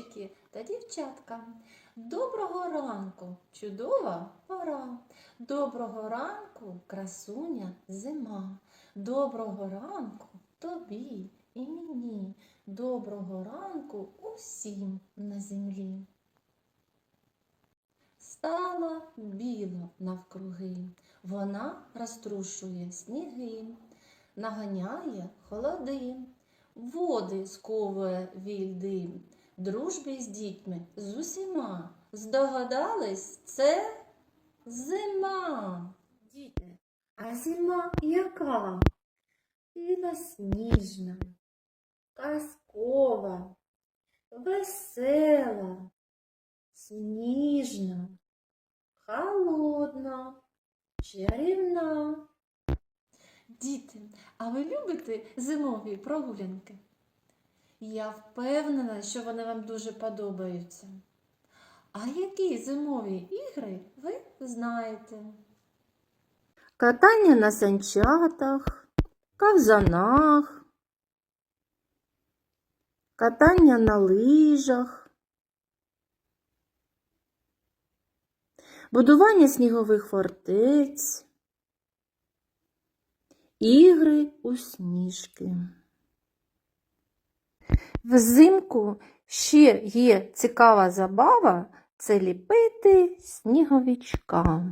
хлопчики та дівчатка. Доброго ранку, чудова пора. Доброго ранку, красуня зима. Доброго ранку тобі і мені. Доброго ранку усім на землі. Стала біла навкруги, вона розтрушує сніги, наганяє холоди, води сковує вільди, дружбі з дітьми з усіма. Здогадались, це зима. Діти, а зима яка? Білосніжна, казкова, весела, сніжна, холодна, чарівна. Діти, а ви любите зимові прогулянки? Я впевнена, що вони вам дуже подобаються. А які зимові ігри ви знаєте? Катання на санчатах, ковзанах, катання на лижах, будування снігових фортець, ігри у сніжки. Взимку ще є цікава забава це ліпити сніговичка.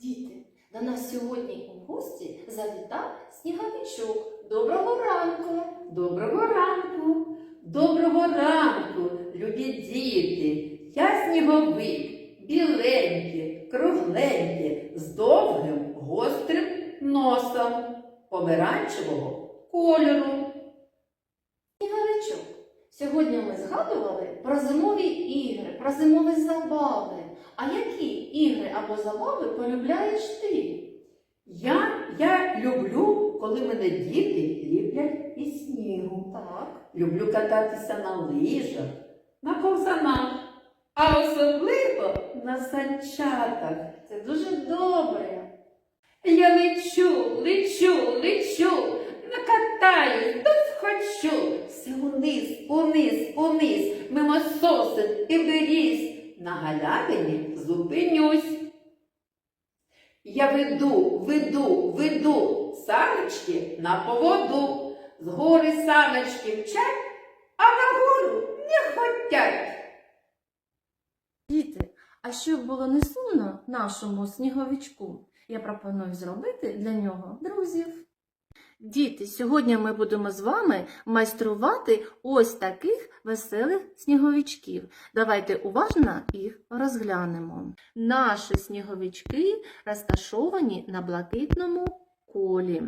Діти, до нас сьогодні у гості завітав сніговичок. Доброго ранку! Доброго ранку, доброго ранку, любі діти. Я сніговик, біленький, кругленький, з довгим гострим носом помаранчевого кольору. Сніговичок. Сьогодні ми згадували про зимові ігри, про зимові забави. А які ігри або забави полюбляєш ти? Я, я люблю, коли мене діти ліплять із снігу. Так. Люблю кататися на лижах, на ковзанах, а особливо на санчатах. Це дуже добре. Я лечу, лечу, лечу, накатаю, то Все униз, униз, униз, мимо сосен і беріз. На галявині зупинюсь. Я веду, веду, веду саночки на поводу. З гори саночки мчать, а нагору не хотять. Діти, а щоб було не сумно нашому сніговичку, я пропоную зробити для нього друзів. Діти, сьогодні ми будемо з вами майструвати ось таких веселих сніговичків. Давайте уважно їх розглянемо. Наші сніговички розташовані на блакитному колі.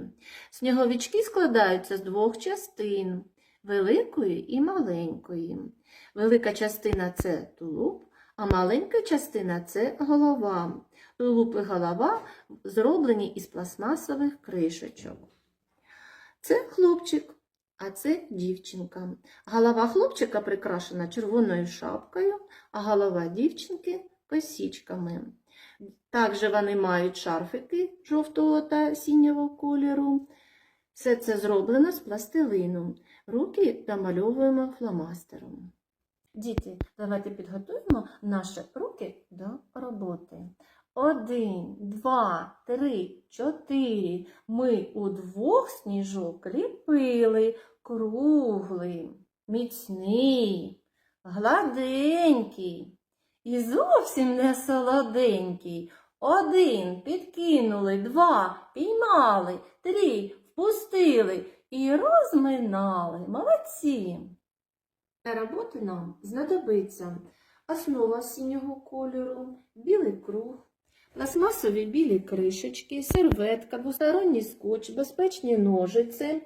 Сніговички складаються з двох частин великої і маленької. Велика частина це тулуб, а маленька частина це голова. Тулуб і голова зроблені із пластмасових кришечок. Це хлопчик, а це дівчинка. Голова хлопчика прикрашена червоною шапкою, а голова дівчинки косічками. Також вони мають шарфики жовтого та синього кольору. Все це зроблено з пластилину. Руки домальовуємо фломастером. Діти, давайте підготуємо наші руки до роботи. Один, два, три, чотири. Ми удвох сніжок ліпили круглий, міцний, гладенький і зовсім не солоденький. Один підкинули, два піймали, три впустили і розминали. Молодці! Роботи нам знадобиться основа синього кольору, білий круг, пластмасові білі кришечки, серветка, двосторонній скотч, безпечні ножиці,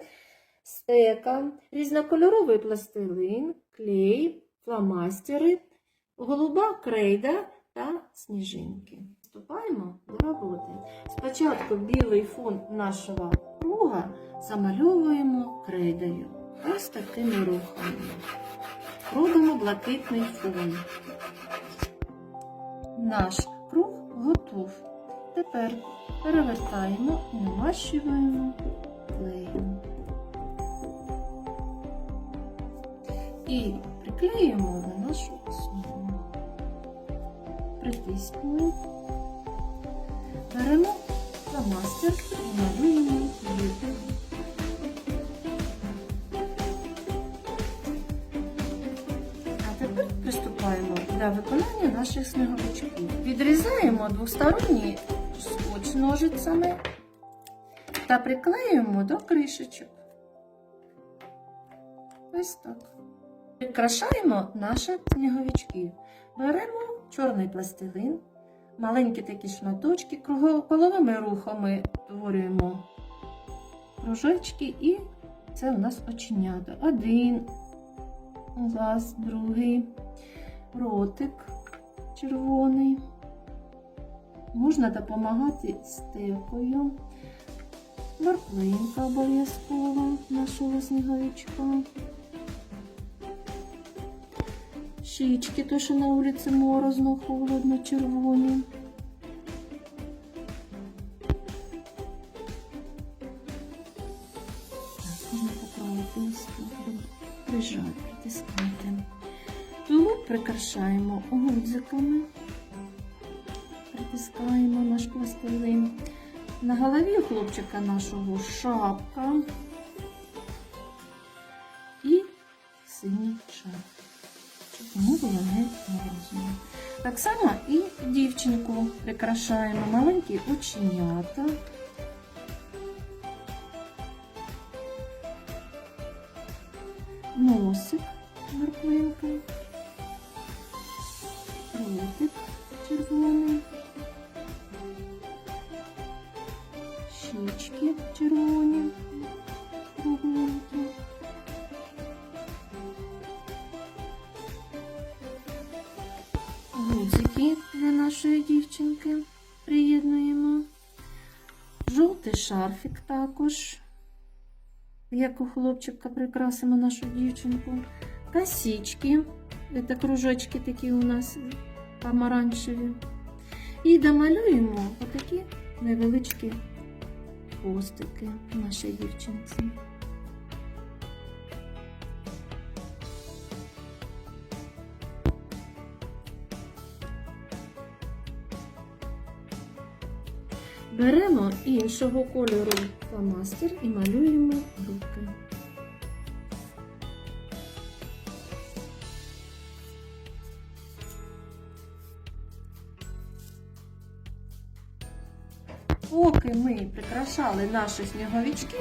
стека, різнокольоровий пластилин, клей, фломастери, голуба крейда та сніжинки. Вступаємо до роботи. Спочатку білий фон нашого круга замальовуємо крейдою. Ось такими рухами. Робимо блакитний фон. Наш готов. Тепер перевертаємо і намащуємо клеєм. І приклеїмо на нашу основу. Притиснемо. Беремо фломастер і малюємо діти. До виконання наших сніговичків. Відрізаємо двосторонній скотч ножицями та приклеюємо до кришечок. Ось так. Прикрашаємо наші сніговички. Беремо чорний пластилин, маленькі такі шматочки, круго- коловими рухами створюємо кружечки і це у нас оченята. Один глаз, другий ротик червоний. Можна допомагати стекою. Морквинка обов'язково нашого сніговичка. Щічки, то що на вулиці морозно, холодно, червоні. Прикрашаємо гудзиками. Притискаємо наш пластилин. На голові хлопчика нашого шапка і синій шарф, щоб йому було не морозно. Так само і дівчинку прикрашаємо маленькі оченята. Носик морквинка, ротик червоний. щічки червоні, кругленькі. Гудзики для нашої дівчинки приєднуємо. Жовтий шарфік також, як у хлопчика прикрасимо нашу дівчинку. Косички, це кружочки такі у нас помаранчеві. І домалюємо отакі невеличкі хвостики нашій дівчинці. Беремо іншого кольору фломастер і малюємо руки. Поки ми прикрашали наші сніговички,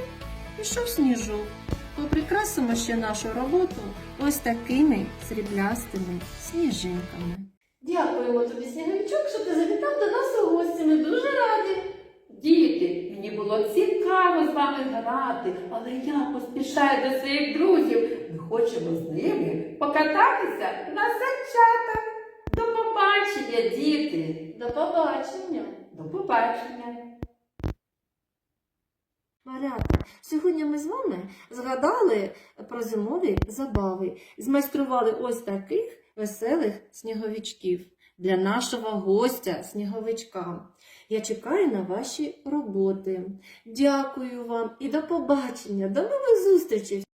пішов сніжок. То прикрасимо ще нашу роботу ось такими сріблястими сніжинками. Дякуємо тобі, сніговичок, що ти завітав до нас у гості. Ми дуже раді. Діти, мені було цікаво з вами грати, але я поспішаю до своїх друзів. Ми хочемо з ними покататися на санчатах. До побачення, діти! До побачення. До побачення! Малята, сьогодні ми з вами згадали про зимові забави, змайстрували ось таких веселих сніговичків для нашого гостя сніговичка. Я чекаю на ваші роботи. Дякую вам і до побачення, до нових зустрічей!